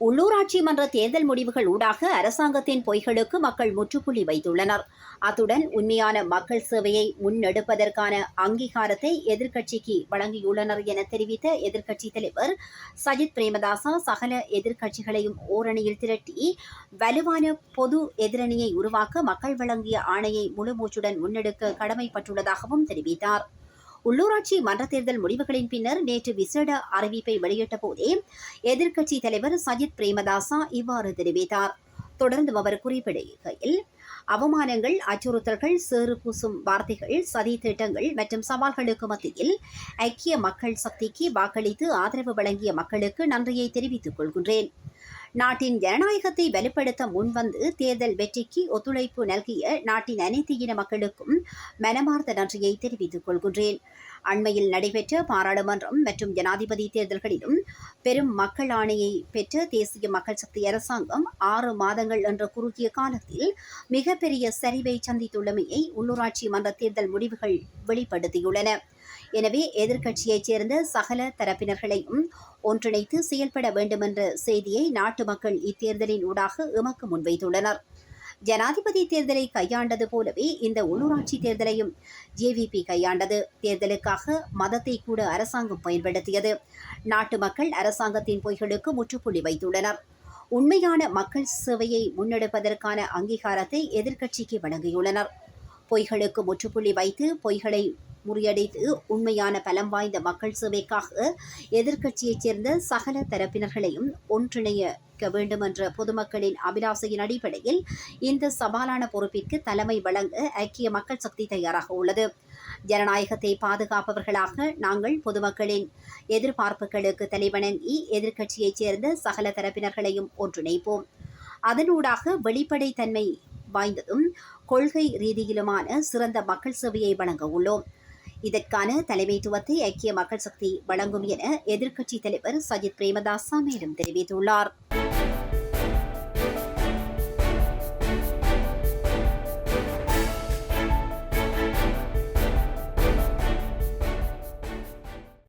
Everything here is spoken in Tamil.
உள்ளூராட்சி மன்ற தேர்தல் முடிவுகள் ஊடாக அரசாங்கத்தின் பொய்களுக்கு மக்கள் முற்றுப்புள்ளி வைத்துள்ளனர். அத்துடன் உண்மையான மக்கள் சேவையை முன்னெடுப்பதற்கான அங்கீகாரத்தை எதிர்க்கட்சிக்கு வழங்கியுள்ளனர் என தெரிவித்த எதிர்க்கட்சித் தலைவர் சஜித் பிரேமதாசா சகல எதிர்க்கட்சிகளையும் ஓரணியில் திரட்டி வலுவான பொது எதிரணியை உருவாக்க மக்கள் வழங்கிய ஆணையை முழுமூச்சுடன் முன்னெடுக்க கடமைப்பட்டுள்ளதாகவும் தெரிவித்தார். உள்ளூராட்சி மன்ற தேர்தல் முடிவுகளின் பின்னர் நேற்று விசேட அறிவிப்பை வெளியிட்ட போதே எதிர்க்கட்சி தலைவர் சஜித் பிரேமதாசா இவ்வாறு தெரிவித்தார். தொடர்ந்து அவர் குறிப்பிடுகையில் அவமானங்கள் அச்சுறுத்தல்கள் சேறு பூசும் வார்த்தைகள் சதி திட்டங்கள் மற்றும் சவால்களுக்கு மத்தியில் ஐக்கிய மக்கள் சக்திக்கு வாக்களித்து ஆதரவு வழங்கிய மக்களுக்கு நன்றியை தெரிவித்துக் கொள்கின்றேன். நாட்டின் ஜனநாயகத்தை வலுப்படுத்த முன்வந்து தேர்தல் வெற்றிக்கு ஒத்துழைப்பு நல்கிய நாட்டின் அனைத்து இன மக்களுக்கும் மனமார்ந்த நன்றியை தெரிவித்துக் கொள்கின்றேன். அண்மையில் நடைபெற்ற பாராளுமன்றம் மற்றும் ஜனாதிபதி தேர்தல்களிலும் பெரும் மக்கள் ஆணையை பெற்ற தேசிய மக்கள் சக்தி அரசாங்கம் ஆறு மாதங்கள் என்ற குறுகிய காலத்தில் மிகப்பெரிய சரிவை சந்தித்துள்ளமையை உள்ளூராட்சி மன்ற தேர்தல் முடிவுகள் வெளிப்படுத்தியுள்ளன. எனவே எதிர்க்கட்சியைச் சேர்ந்த சகல தரப்பினர்களையும் ஒன்றிணைத்து செயல்பட வேண்டுமென்ற செய்தியை நாட்டு மக்கள் இத்தேர்தலின் ஊடாக எமக்கு முன்வைத்துள்ளனர். ஜனாதிபதி தேர்தலை கையாண்டது போலவே இந்த உள்ளூராட்சி தேர்தலையும் ஜேவிபி கையாண்டது. தேர்தலுக்காக மதத்தை கூட அரசாங்கம் பயன்படுத்தியது. நாட்டு மக்கள் அரசாங்கத்தின் பொய்களுக்கு முற்றுப்புள்ளி வைத்துள்ளனர். உண்மையான மக்கள் சேவையை முன்னெடுப்பதற்கான அங்கீகாரத்தை எதிர்க்கட்சிக்கு வழங்கியுள்ளனர். பொய்களுக்கு முற்றுப்புள்ளி வைத்து பொய்களை முறியடித்து உண்மையான பலம் வாய்ந்த மக்கள் சேவைக்காக எதிர்க்கட்சியைச் சேர்ந்த சகல தரப்பினர்களையும் ஒன்றிணைக்க வேண்டும் என்ற பொதுமக்களின் அபிலாசையின் அடிப்படையில் இந்த சவாலான பொறுப்பிற்கு தலைமை வழங்க ஐக்கிய மக்கள் சக்தி தயாராக உள்ளது. ஜனநாயகத்தை பாதுகாப்பவர்களாக நாங்கள் பொதுமக்களின் எதிர்பார்ப்புகளுக்கு தலைவணங்கி எதிர்க்கட்சியைச் சேர்ந்த சகல தரப்பினர்களையும் ஒன்றிணைப்போம். அதனூடாக வெளிப்படைத்தன்மை வாய்ந்ததும் கொள்கை ரீதியிலுமான சிறந்த மக்கள் சேவையை வழங்க உள்ளோம். இதற்கான தலைமைத்துவத்தை ஐக்கிய மக்கள் சக்தி வழங்கும் என எதிர்க்கட்சித் தலைவர் சஜித் பிரேமதாசா மேலும் தெரிவித்துள்ளார்.